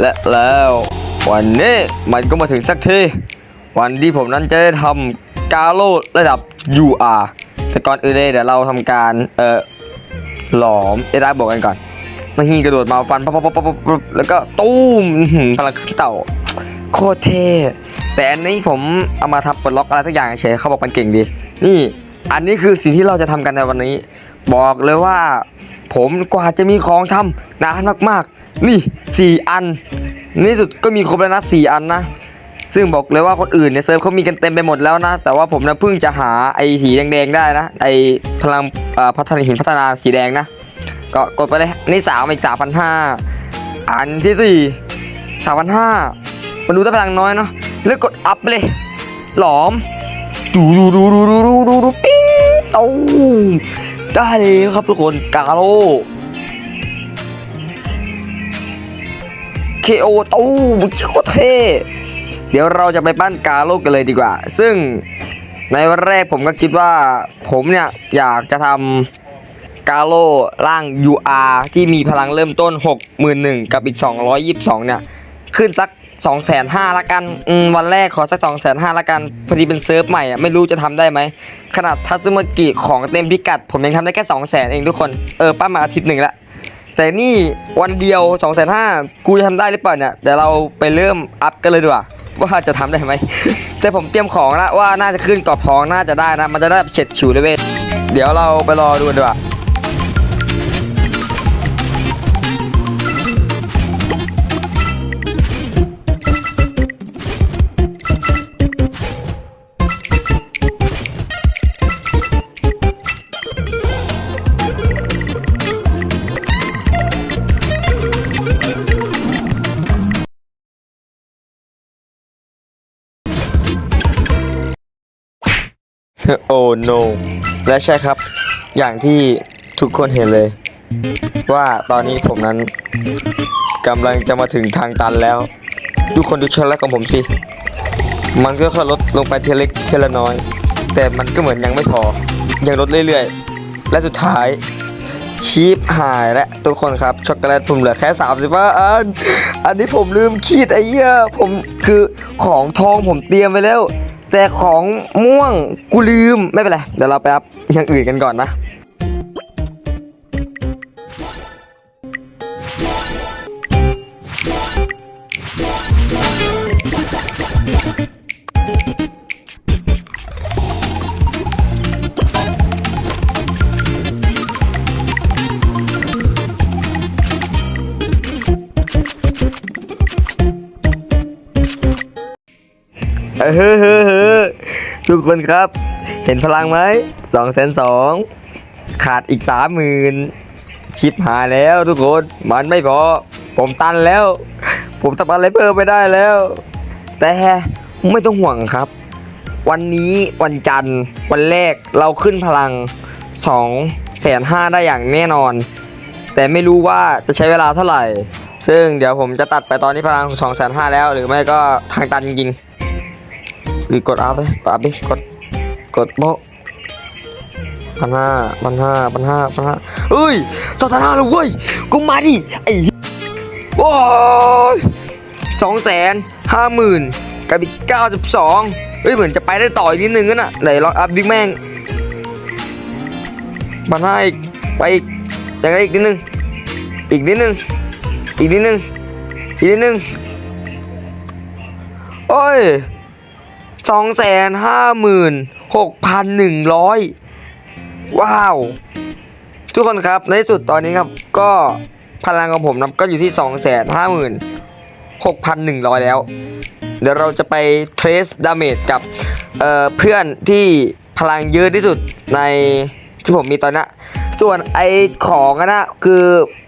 และแล้ววันนี้มันก็มาถึงสักที วันที่ผมนั้นจะได้ทำกาโลระดับ UR แต่ก่อนอื่นเลยเดี๋ยวเราทำการ เอ่อ หลอมเอได้บอกกันก่อนนี่กระโดดมาฟันปั๊บปั๊บปั๊บปั๊บแล้วก็ตู้มพลังขึ้นเต่า โคตรเท่แต่อันนี้ผมเอามาทำปลดล็อกอะไรสักอย่างเฉยเขาบอกมันเก่งดี นี่ อันนี้คือสิ่งที่เราจะทำกันในวันนี้ บอกเลยว่า ผมกว่าจะมีของทำนานมากๆ นี่ 4 อันนี่สุดก็มีครบแล้วนะ4อันนะ ซึ่งบอกเลยว่าคนอื่นในเซิร์ฟเขามีกันเต็มไปหมดแล้วนะ แต่ว่าผมนะเพิ่งจะหาไอ้สีแดงๆได้นะ ไอ้พลังพัฒนาหินพัฒนาสีแดงนะ ก็กดไปเลยนี่สามอีกสามพันห้าอันที่สี่สามพันห้ามันดูได้พลังน้อยเนาะเลือกกดอัพเลย หลอมดูดูดูดูดูดูดูปิ้งตู ได้เลยครับทุกคนกาโลเคโอตูมโคเทเดี๋ยวเราจะไปปั้นกาโลกันเลยดีกว่า ซึ่งในวันแรกผมก็คิดว่า ผมเนี่ยอยากจะทำกาโลร่าง UR ที่มีพลังเริ่มต้น 61,000 กับอีก 222 เนี่ย ขึ้นสัก 2,500ละกันวันแรกขอสัก2,500ละกัน พอดีเป็นเซิร์ฟใหม่อะไม่รู้จะทำได้ไหม ขนาดทัซึมกิของเต็มพิกัด ผมยังทำได้แค่200,000เองทุกคน เออป้ามาอาทิตย์หนึ่งละ แต่นี่วันเดียว2,500กูจะทำได้หรือเปล่าเนี่ยเดี๋ยวเราไปเริ่มอัพกันเลยดีกว่าว่าจะทำได้ไหม แต่ผมเตรียมของล้วว่าน่าจะขึ้นกรอบทองน่าจะได้นะ มันจะได้เฉียดฉิวเลยเว้ยเดี๋ยวเราไปรอดูดีกว่า โอ้ no และใช่ครับ อย่างที่ทุกคนเห็นเลย ว่าตอนนี้ผมนั้นกำลังจะมาถึงทางตันแล้ว ทุกคนดูช็อตแรกของผมสิ มันก็ค่อยลดลงไปเทเล็กเทละน้อย แต่มันก็เหมือนยังไม่พอ ยังลดเรื่อยๆ และสุดท้ายชีพหายและทุกคนครับช็อกโกแลตผมเหลือแค่35อัน อันนี้ผมลืมขีดไอ้เหี้ยผมคือของทองผมเตรียมไว้แล้ว แต่ของม่วงกูลืมไม่เป็นไร เดี๋ยวเราไปอัพอย่างอื่นกันก่อนนะ เฮ้เฮ้เฮ้อ ทุกคนครับ เห็นพลังไหมสองแสนสองขาดอีกสามหมื่นชิปหายแล้วทุกคน มันไม่พอ ผมตันแล้ว ผมทำอะไรเพิ่มไม่ได้แล้ว แต่ไม่ต้องห่วงครับ วันนี้วันจันทร์ วันแรกเราขึ้นพลังสองแสนห้าได้อย่างแน่นอน แต่ไม่รู้ว่าจะใช้เวลาเท่าไหร่ ซึ่งเดี๋ยวผมจะตัดไปตอนที่พลัง2 5 0 0 0แล้ว หรือไม่ก็ทางตันจริง ๆหรือกดอัพไปกดอัพไปกดกดโบพันห้าพันห้าพันห้าพันห้าเฮ้ยสองพันห้าเลยเว้ยกูมาดิไอ้เหี้ยโอ้ยสองแสนห้าหมื่นกับอีกเก้าสิบสองเฮ้ยเหมือนจะไปได้ต่ออีกนิดนึงนะไหนลองอัพดิแม่งพันห้าอีกไปอีกอย่างไรอีกนิดนึงอีกนิดนึงอีกนิดนึงอีกนิดนึงโอ้ย สองแสนห้าหมื่นหกพันหนึ่งร้อยว้าว ทุกคนครับในที่สุดตอนนี้ครับก็พลังของผมนะก็อยู่ที่สองแสนห้าหมื่นหกพันหนึ่งร้อยแล้ว เดี๋ยวเราจะไปเทรสดาเมจกับเเพื่อนที่พลังเยอะที่สุดในที่ผมมีตอนนี้ส่วนไอของนะคือ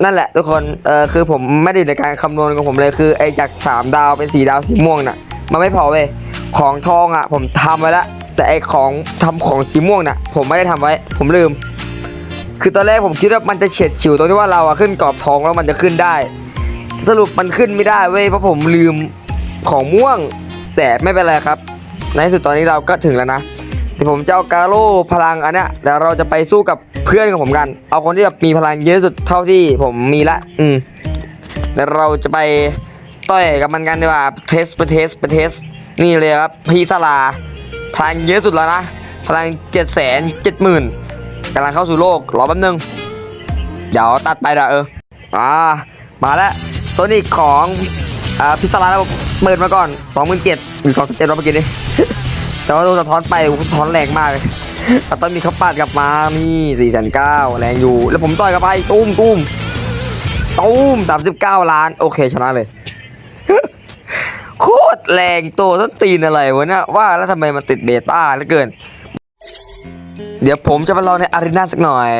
นั่นแหละทุกคนเออคือผมไม่ได้ในการคำนวณของผมเลยคือไอจาก 3 ดาวเป็น 4 ดาวสีม่วงน่ะ มันไม่พอเว้ยของทองอะ ผมทำไว้แล้วแต่ไอของทำของสีม่วงน่ะ ผมไม่ได้ทำไว้ ผมลืม คือตอนแรกผมคิดว่ามันจะเฉียดฉิวตรงที่ว่าเราอะขึ้นกรอบทองแล้วมันจะขึ้นได้ สรุปมันขึ้นไม่ได้เว้ยเพราะผมลืมของม่วง แต่ไม่เป็นไรครับ ในที่สุดตอนนี้เราก็ถึงแล้วนะเดี๋ยวผมจะเอากาโร่พลังอันเนี้ยเดี๋ยวเราจะไปสู้กับเพื่อนของผมกัน เอาคนที่แบบมีพลังเยอะสุดเท่าที่ผมมีละ อืมเดี๋ยวเราจะไป ต่อยกับมันกันดีกว่าเทสไปเทสไปเทสนี่เลยครับพีซลาพลังเยอะสุดแล้วนะพลังเจ็ดแสนเจ็ดหมื่นกำลังเข้าสู่โลกรอแป๊บนึง เดี๋ยวตัดไปละเอออ่ามาแล้วโซนิกของอ่าพิซซ่าร้านเราเปิดมาก่อน27,000หรือ27,000เราเมื่อกี้นี้แต่ว่าโดนสะท้อนไปสะท้อนแรงมากเลยแต่ต้องมีเขาปาดกลับมานี่4,900แรงอยู่ แล้วผมต่อยกลับไป ตุ้มตุ้มตุ้ม39ล้าน โอเคชนะเลย ตรแรงตัวต้นตีนอะไรวะเนี่ยว่าแล้วทำไมมันติดเบต้าเหลือเกิน เดี๋ยวผมจะมาลองในอารีนาสักหน่อย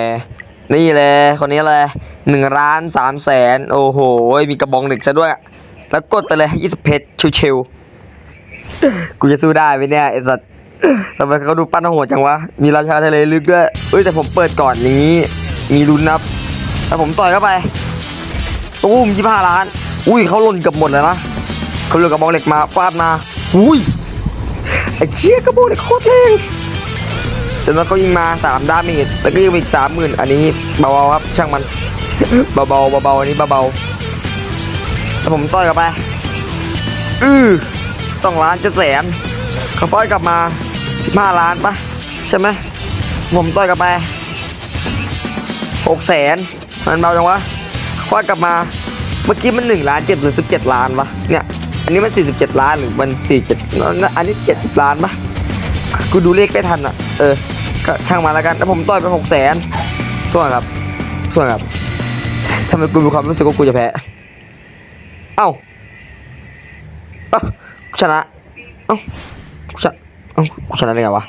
นี่เลยคนนี้เลยหนึ่งล้านสามแสนโอ้โห มีกระบองเหล็กซะด้วย แล้วกดไปเลยยี่สิบเพชรชิวๆกูจะสู้ได้ไหมเนี่ยไอ้สัตว์ทำไมเขาดูปั้นหัวจังวะ มีราชาทะเลลึกด้วยเอ้ยแต่ผมเปิดก่อนอย่างนี้ มีลุ้นนับแต่ผมต่อยเข้าไปตุ้มยี่ห้าล้าน อุ้ยเขาหล่นเกับหมดเลยนะ เขาเหลือกระบองเหล็กมาฟาดมาอุ้ยไอ้เชี่ยกระบองเหล็กโคตรแรงจนแล้วเขายิงมาสามดาเมจแล้วก็ยิงมาอีกสามหมื่นอันนี้เบาๆครับช่างมันเบาๆเบาๆอันนี้เบาๆแล้วผมต่อยกลับไปอือสองล้านเจ็ดแสนเขาฟ้อยกลับมาสิบห้าล้านปะใช่ไหมผมต่อยกลับไปหกแสนมันเบาจังวะเขาฟ้อยกลับมา เมื่อกี้มันหนึ่งล้านเจ็ดหรือสิบเจ็ดล้านวะเนี่ย อันนี้มันสี่สิบเจ็ดล้านหรือมันสี่เจ็ดอันนี้เจ็ดสิบล้านปะกูดูเลขไม่ทันอะ เออก็ช่างมาแล้วกันแล้วผมต่อยไปหกแสนทั่วครับทั่วครับทำไมกูมีความรู้สึกว่ากูจะแพ้ เอ้าเอ้าชนะ เอ้าชนะเอ้าชนะได้ไงวะ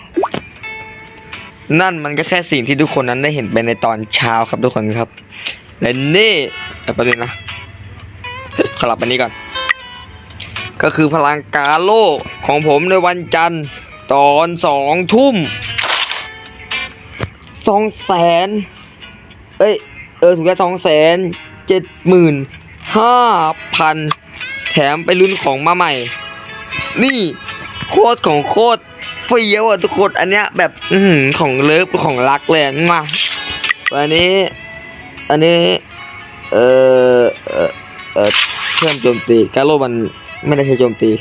นั่นมันก็แค่สิ่งที่ทุกคนนั้นได้เห็นไปในตอนเช้าครับทุกคนครับ และนี่อาประเด็นนะขลับอันนี้ก่อน ก็คือพลังกาโลของผมในวันจันทร์ ตอนสองทุ่มสองแสนเอ้ย เออถูกแค่สองแสนเจ็ดหมื่นห้าพันแถมไปลุ้นของมาใหม่ นี่โคตรของโคตรเฟี้ยวอะทุกคนอันเนี้ยแบบอืของเลิฟของรักเลยมาอันนี้ อันนี้ เออเออเออเพิ่มโจมตีกาโลมัน ไม่ได้ใช้โจมตี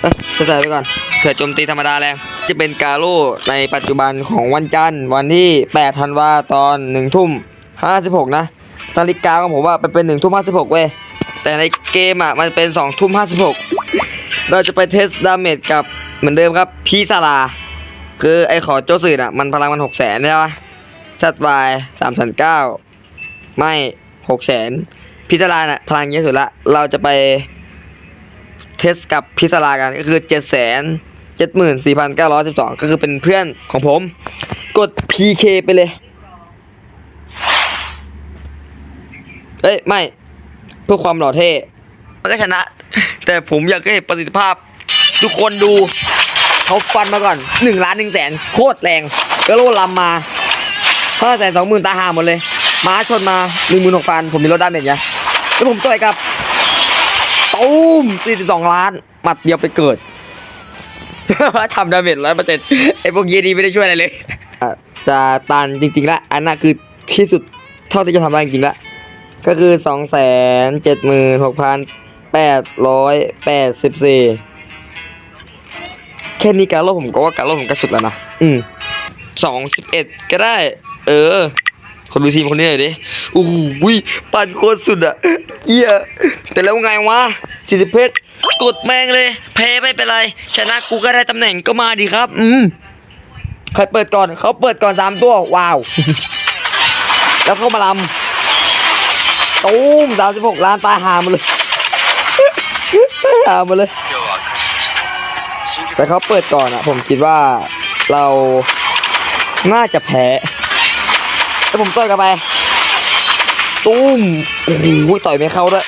เอ้ยใส่ไปก่อนเผื่อโจมตีธรรมดาแรงจะเป็นกาโร่ในปัจจุบันของวันจันทร์วันที่8ธันวาตอน1ทุ่ม56นะนาฬิกาของผมว่าไปเป็น1ทุ่ม56เว้ยแต่ในเกมอะมันเป็น2ทุ่ม56 เราจะไปเทสดาเมจกับเหมือนเดิมครับพีซาลา คือไอ้ขอโจสื่ออะมันพลังมัน6 0 0 0 0ใช่ปะซัดวาย3 9 0 0ไม่6 0 0 0 0พีซาลาน่ะพลังเยอะสุดละ เราจะไป เทสกับพิศรากันก็คือเจ็ดแสนเจ็ดหมื่นสี่พันเก้าร้อยสิบสองก็คือเป็นเพื่อนของผม กด PK ไปเลย เอ้ย ไม่ เพื่อความหล่อเท่มันก็ชนะ แต่ผมอยากให้ประสิทธิภาพ ทุกคนดูเขาฟันมาก่อนหนึ่งล้านหนึ่งแสนโคตรแรงก็โลลำมาห้าแสนสองหมื่นตาหาหมดเลย ม้าชนมาหนึ่งหมื่นหกพันผมมีรถด้านเมจไงแล้วผมต่อยกับ ตูม42 ล้านหมัดเดียวไปเกิด ทำดาเมจร้อยเปอร์เซ็นต์ไอพวกเยดีไม่ได้ช่วยอะไรเลยอะจะตันจริงๆละอันน่ะคือที่สุดเท่าที่จะทำได้จริงๆละก็คือสองแสนเจ็ดหมื่นหกพันแปดร้อยแปดสิบสี่แค่นี้การโลผมก็ว่าการโลผมก็สุดแล้วนะ อืมสองสิบเอ็ดก็ได้ เออ คนดูทีมคนนี้หน่อยดิอู้หูยปั่นโคตรสุดอะเกียแต่แล้วไงวะสีสิเพชรกดแม่งเลย แพ้ไม่เป็นไร ชนะกูก็ได้ตำแหน่งก็มาดีครับ อืมใครเปิดก่อน เขาเปิดก่อนสามตัว ว้าว แล้วเข้ามาลำตูมสามสิบหกล้านตายหามาเลยตายหามาเลย แต่เขาเปิดก่อนอะผมคิดว่าเราน่าจะแพ้ แล้วผมต่อยกลับไป ตุ้มโอ้โหต่อยไม่เข้าด้วย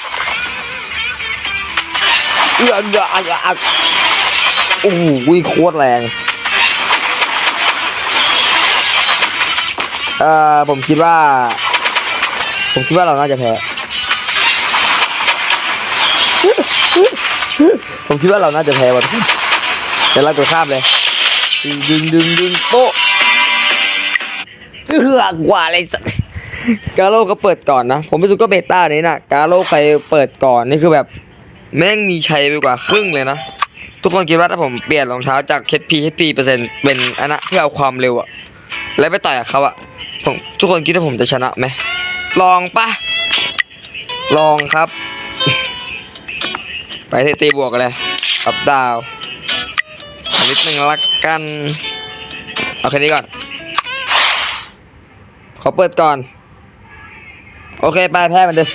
เอือเอือเอือเอือโอ้โหโคตรแรงเอ่อผมคิดว่า ผมคิดว่าเราน่าจะแพ้ผมคิดว่าเราน่าจะแพ้ว่ะทุกคนเดี๋ยวเราตัวข้ามเลย ดึงดึงดึงโป๊ะ เอือกว่าอะไรสักกาโลก็เปิดก่อนนะ ผมรู้สึกก็เบต้านี้นะกาโลใครเปิดก่อนนี่คือแบบแม่งมีชัยไปกว่าครึ่งเลยนะ ทุกคนคิดว่าถ้าผมเปลี่ยนรองเท้าจาก HP HP เปอร์เซ็นต์เป็นอันนะที่เอาความเร็วอะแล้วไปต่อยกับเขาอะผมทุกคนคิดว่าผมจะชนะไหมลองปะลองครับ ไปที่ตีบวกเลยกับดาวอันนิดนึงละกัน เอาแค่นี้ก่อน ขอเปิดก่อน โอเค ไปแพ้มันเดิม